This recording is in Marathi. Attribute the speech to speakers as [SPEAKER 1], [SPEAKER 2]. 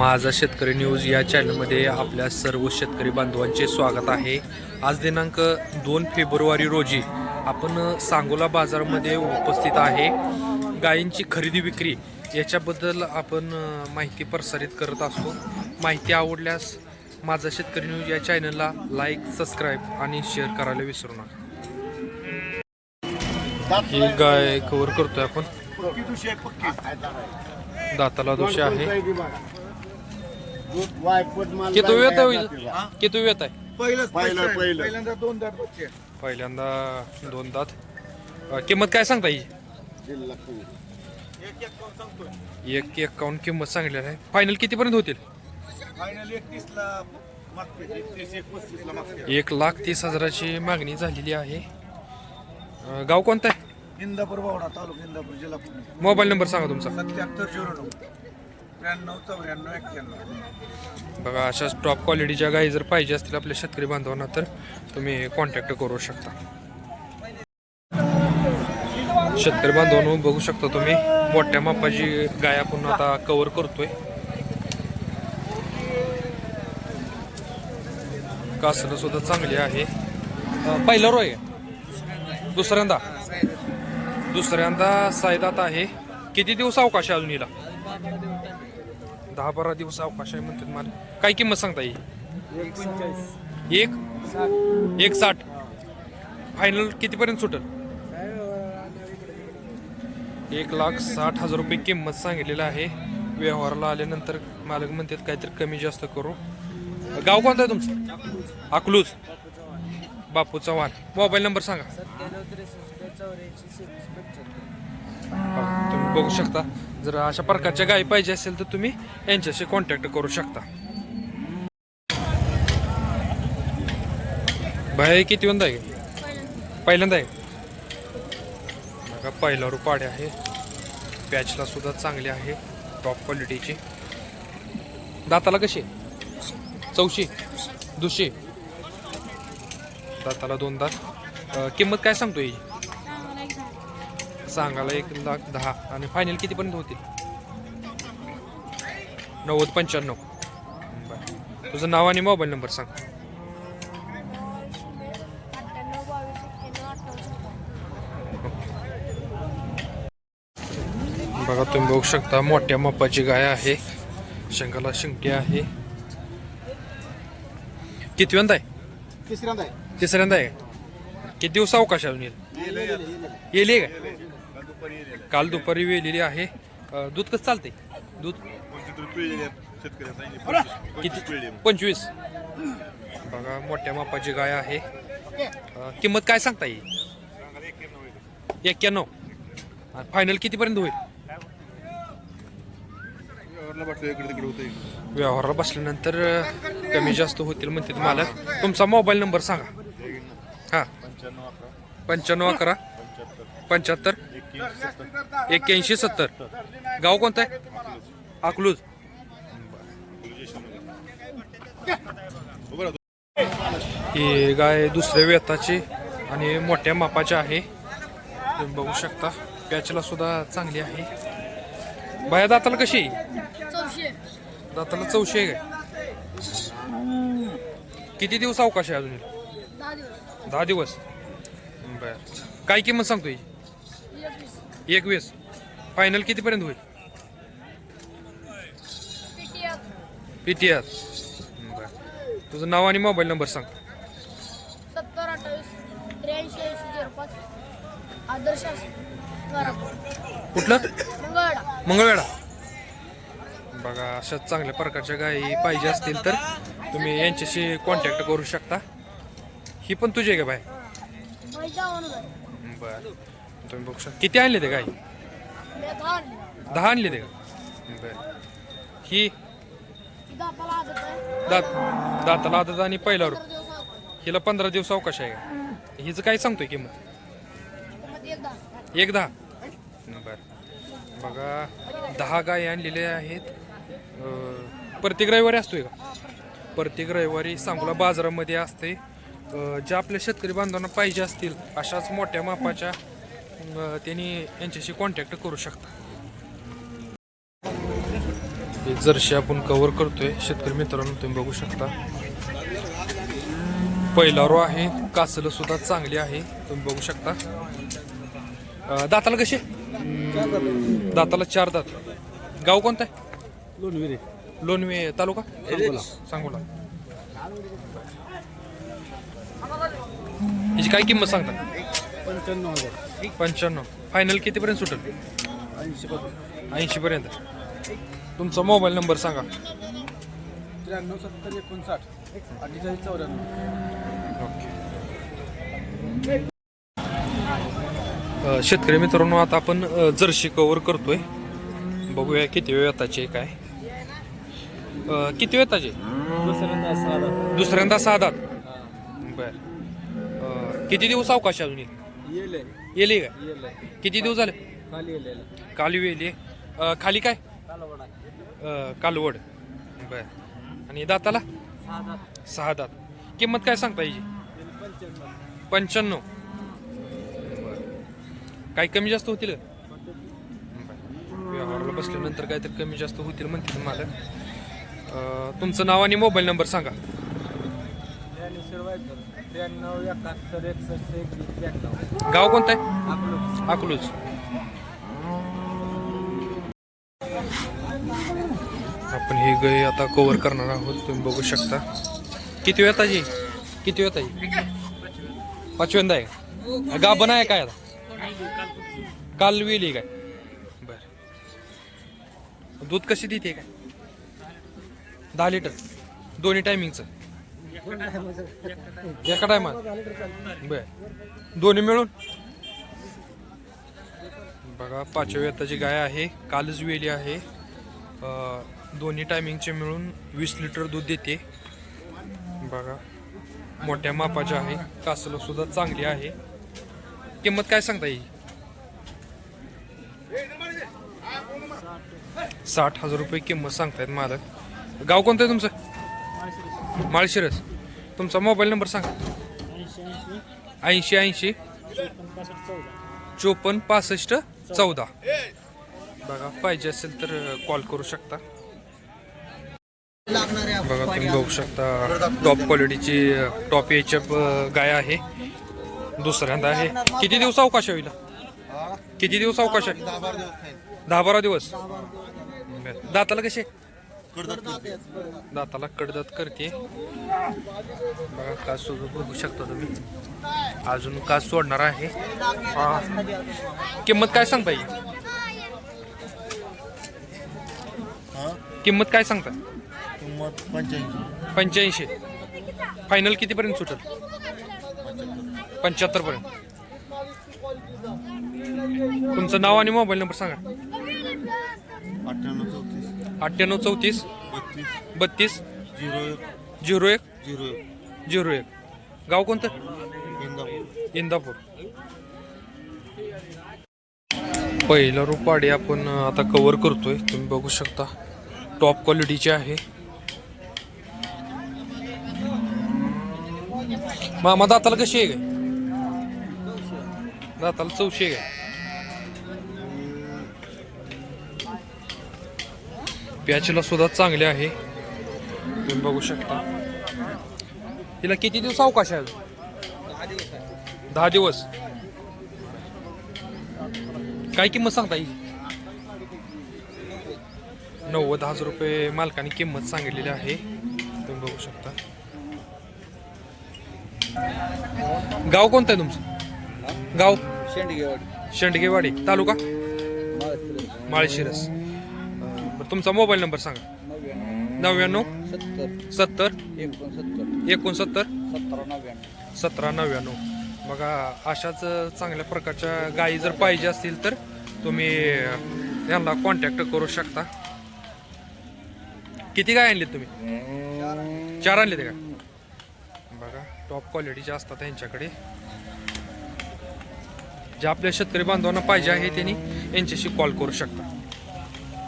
[SPEAKER 1] माझा शेतकरी न्यूज या चॅनलमध्ये आपल्या सर्व शेतकरी बांधवांचे स्वागत आहे. आज दिनांक दोन फेब्रुवारी रोजी आपण सांगोला बाजारामध्ये उपस्थित आहे. गायींची खरेदी विक्री याच्याबद्दल आपण माहिती प्रसारित करत असतो. माहिती आवडल्यास माझा शेतकरी न्यूज या चॅनलला लाईक सबस्क्राईब आणि शेअर करायला विसरू नका. ही गाय कव्हर करतोय आपण. दाताला दोष आहे. किती वेळ होईल? किती वेळ आहे?
[SPEAKER 2] पहिलंच
[SPEAKER 3] पहिलं,
[SPEAKER 2] पहिलं
[SPEAKER 3] पहिलं.
[SPEAKER 2] पहिल्यांदा दोन दात बच्चे
[SPEAKER 1] पहिल्यांदा दोन दात. अ, किंमत काय सांगता ही?
[SPEAKER 2] एक एक करून सांगतोय.
[SPEAKER 1] एक एक्कावन्न किंमत सांगलेली आहे. फायनल कितीपर्यंत होतील?
[SPEAKER 2] फायनल एकतीस ला मागते एकतीस एक मागते
[SPEAKER 1] लाख तीस हजाराची मागणी झालेली आहे. अ, गाव कोणतं आहे?
[SPEAKER 2] इंदापूर बावडा तालुका इंदापूर जिल्हा पुणे.
[SPEAKER 1] मोबाईल नंबर सांगा तुमचा.
[SPEAKER 2] सत्याहत्तर झिरो नऊ. त्र्याण्णव चौऱ्याण्णव एक्क्याण्णव.
[SPEAKER 1] बघा अशाच टॉप क्वालिटीच्या गाई जर पाहिजे असतील आपल्या शेतकरी बांधवांना तर तुम्ही कॉन्टॅक्ट करू शकता. शेतकरी बांधवांनो बघू शकता तुम्ही मोठ्या मापाची गाय आपण आता कवर करतोय. कासनं सुद्धा चांगली आहे. पहिला रोय दुसऱ्यांदा. दुसऱ्यांदा सायदात आहे. किती दिवस अवकाश आहे अजून हिला? दहा बारा दिवस अवकाश आहे म्हणतात मला काय किंमत सांगता येईल? एक? एक साठ. फायनल कितीपर्यंत सुटेल? एक लाख साठ हजार रुपये किंमत सांगितलेलं आहे. व्यवहाराला आल्यानंतर मालक म्हणतात काहीतरी कमी जास्त करू. गाव कोणतं आहे तुमचं? अकलूज. बापू चव्हाण. मोबाईल नंबर सांगा. तुम्ही बघू शकता. जर अशा प्रकारच्या गायी पाहिजे असेल तर तुम्ही यांच्याशी कॉन्टॅक्ट करू शकता. भाई किती वंदा आहे? पहिल्यांदा आहे. बघा पहिला रुपाडे आहे. पॅचला सुद्धा चांगली आहे. टॉप क्वालिटीची दाताला कशी? आहे? चौशी? दुशी? दाताला दोन दात. किंमत काय सांगतो ही सांगायला एक लाख दहा. आणि फायनल कितीपर्यंत होतील? नव्वद पंच्याण्णव. बरं. तुझं नाव आणि मोबाईल नंबर सांग. बघा तुम्ही बघू शकता मोठ्या मापाची गाय आहे. शेंगाला शिंगटी आहे. कितव्यांदा आहे?
[SPEAKER 2] तिसऱ्यांदा आहे.
[SPEAKER 1] तिसऱ्यांदा आहे किती दिवस अवकाश अजून येईल येईल का? काल दुपारी वेलेली आहे. दूध कसं चालते दूध? किती? पंचवीस. बघा मोठ्या मापाची गाय आहे. किंमत काय सांगता येईल एक्क्याण्णव फायनल कितीपर्यंत होईल? व्यवहाराला बसल्यानंतर कमी जास्त होतील म्हणते तुम्हाला तुमचा मोबाईल नंबर सांगा. हां. पंच्याण्णव अकरा. पंच्याहत्तर. एक्क्याऐंशी सत्तर. गाव कोणतं आहे? अकलूज. ही गाय दुसऱ्या वेताची आणि मोठ्या मापाची आहे. तुम्ही बघू शकता. पॅचला सुद्धा चांगली आहे. बाया दाताला कशी दाताला चौशे आहे काय? किती दिवस अवकाश आहे अजून?
[SPEAKER 4] दहा दिवस.
[SPEAKER 1] बर. काय किंमत सांगतोय?
[SPEAKER 4] एकवीस
[SPEAKER 1] एक वीस फायनल कितीपर्यंत होईल? पी टी आर बर. तुझं नाव आणि मोबाईल नंबर सांग.
[SPEAKER 4] सत्तर अठ्ठावीस त्र्याऐंशी ऐंशी झिरो पाच. आदर्श घरापूर
[SPEAKER 1] कुठलं?
[SPEAKER 4] मंगळवाडा
[SPEAKER 1] मंगळवेढा. बघा अशा चांगल्या प्रकारच्या गायी पाहिजे असतील तर तुम्ही यांच्याशी कॉन्टॅक्ट करू शकता. ही पण तुझी आहे का बाय बर. तुम्ही बघू शकता. किती आणले ते गाई?
[SPEAKER 4] मी दहा आणली.
[SPEAKER 1] ते का? बर. ही? दात दाताला आदत आणि पहिल्यावर. हिला पंधरा दिवस अवकाश आहे का? हिचं काय सांगतोय किंमत?
[SPEAKER 4] एक दहा.
[SPEAKER 1] एक दहा बर. बघा दहा गाय आणलेल्या आहेत. प्रत्येक रविवारी असतोय का? प्रत्येक रविवारी सांगोला बाजारामध्ये असते. ज्या आपल्या शेतकरी बांधवांना पाहिजे असतील अशाच मोठ्या मापाच्या त्यांनी यांच्याशी कॉन्टॅक्ट करू शकता. हे जर्शी आपण कव्हर करतोय. शेतकरी मित्रांनो तुम्ही बघू शकता. पहिला रो आहे. कासलं सुद्धा चांगली आहे. तुम्ही बघू शकता. दाताला कसे? दाताला चार दात. गाव कोणतं आहे?
[SPEAKER 2] लोणविरे.
[SPEAKER 1] लोणवे तालुका? सांगोला. याची काय किंमत सांगता?
[SPEAKER 2] पंच्याण्णव हजार.
[SPEAKER 1] पंच्याण्णव. फायनल कितीपर्यंत सुटेल?
[SPEAKER 2] ऐंशी
[SPEAKER 1] ऐंशी पर्यंत तुमचा मोबाईल नंबर सांगा.
[SPEAKER 2] त्र्याण्णव सत्तर एकोणसाठ अठ्ठेचाळीस चौऱ्याण्णव.
[SPEAKER 1] अ, शेतकरी मित्रांनो आता आपण अ, जर्शी कव्हर करतोय. बघूया किती वेळ येताचे काय? अ, किती वेळ येताचे?
[SPEAKER 2] दुसऱ्यांदा
[SPEAKER 1] दात बर. किती दिवस अवकाश आहे अजून? येईल?
[SPEAKER 2] येले.
[SPEAKER 1] येले का?
[SPEAKER 2] येले.
[SPEAKER 1] किती दिवस झाले?
[SPEAKER 2] खाली येलेला
[SPEAKER 1] काली वेली अ, खाली काय?
[SPEAKER 2] कालवडा.
[SPEAKER 1] अ, कालवड. बर. आणि दाताला?
[SPEAKER 2] सहा दात.
[SPEAKER 1] किंमत काय सांगता याची?
[SPEAKER 2] पंच्याण्णव.
[SPEAKER 1] पंच्याण्णव बरं. काही कमी जास्त होतील? का? बरं. व्यवहाराला बसल्यानंतर काहीतरी कमी जास्त होतील म्हणतील मला. अं, तुमचं नाव आणि मोबाईल नंबर सांगा.
[SPEAKER 2] त्र्याण्णव वायकर त्र्याण्णव एकाहत्तर एकसष्ट एकवीस त्र्याण्णव
[SPEAKER 1] गाव कोणतं आहे?
[SPEAKER 2] अकलूज.
[SPEAKER 1] अकलूज. आपण ही गाय आता कव्हर करणार आहोत. तुम्ही बघू शकता. किती वेळ ताजी किती वेळ ताजी पाचव्यांदा आहे का? गाभण आहे काय आता? काल वेली काय? बर. दूध कशी देते काय? दहा लिटर. दोन्ही टायमिंगचं एका टायमात? बर. दोन्ही मिळून? बघा पाचव्या वेताची गाय आहे कालच वेली आहे. दोन्ही टायमिंगचे मिळून वीस लिटर दूध देते. बघा मोठ्या मापाच्या आहे कासल सुद्धा चांगली आहे. किंमत काय सांगता येईल? साठ हजार रुपये किंमत सांगतायत मालक. गाव कोणतं आहे तुमचं? माळशिरस. तुमचा मोबाईल नंबर सांगा. ऐंशी ऐंशी. चोपन्न पासष्ट चौदा. बघा पाहिजे असेल तर कॉल करू शकता. बघा तुम्ही बघू शकता टॉप क्वालिटीची टॉप एच एफ गाय आहे. दुसऱ्यांदा आहे. किती दिवस अवकाश होईल किती दिवस अवकाश आहे? दहा बारा दिवस. बरं. दाताला कसे? दाताला कडदात करते. बघा कास बघू शकता तुम्ही. अजून कास सोडणार आहे. किंमत काय सांगता येईल किंमत काय सांगता
[SPEAKER 2] किंमत पंच्याऐंशी.
[SPEAKER 1] पंच्याऐंशी. फायनल कितीपर्यंत सुटेल? पंच्याहत्तर पर्यंत तुमचं नाव आणि मोबाईल नंबर सांगा.
[SPEAKER 2] अठ्ठ्याण्णव चौतीस.
[SPEAKER 1] अठ्ठ्याण्णव चौतीस.
[SPEAKER 2] बत्तीस.
[SPEAKER 1] बत्तीस.
[SPEAKER 2] झिरो एक.
[SPEAKER 1] झिरो एक?
[SPEAKER 2] झिरो एक.
[SPEAKER 1] झिरो एक. गाव कोणतं?
[SPEAKER 2] इंदापूर.
[SPEAKER 1] इंदापूर. पहिला रुपाडी आपण आता कव्हर करतोय. तुम्ही बघू शकता. टॉप क्वालिटीची आहे. मामा दाताला कशी आहे काय दाताला चौशी आहे. काय प्याचीला सुद्धा चांगले आहे. तुम्ही बघू शकता. तिला किती दिवस अवकाश आहे? दहा दिवस. काय किंमत सांगता येईल नव्वद हजार रुपये मालकाने किंमत सांगितलेली आहे. तुम्ही बघू शकता. गाव कोणतं आहे तुमचं? गाव?
[SPEAKER 2] शेंडगेवाडी.
[SPEAKER 1] शेंडगेवाडी. तालुका? माळशिरस. तुमचा मोबाईल नंबर सांगा. नव्याण्णव
[SPEAKER 2] सत्तर
[SPEAKER 1] सत्तर
[SPEAKER 2] एकोणसत्तर
[SPEAKER 1] एकोणसत्तर
[SPEAKER 2] सतरा नव्याण्णव.
[SPEAKER 1] सतरा नव्याण्णव बघा अशाच चांगल्या प्रकारच्या गायी जर पाहिजे असतील तर तुम्ही यांना कॉन्टॅक्ट करू शकता. किती गाय आणलीत तुम्ही? चार आणले ते का? बघा टॉप क्वालिटीच्या असतात त्यांच्याकडे जे आपल्या शेतकरी बांधवांना पाहिजे आहे त्यांनी यांच्याशी कॉल करू शकता.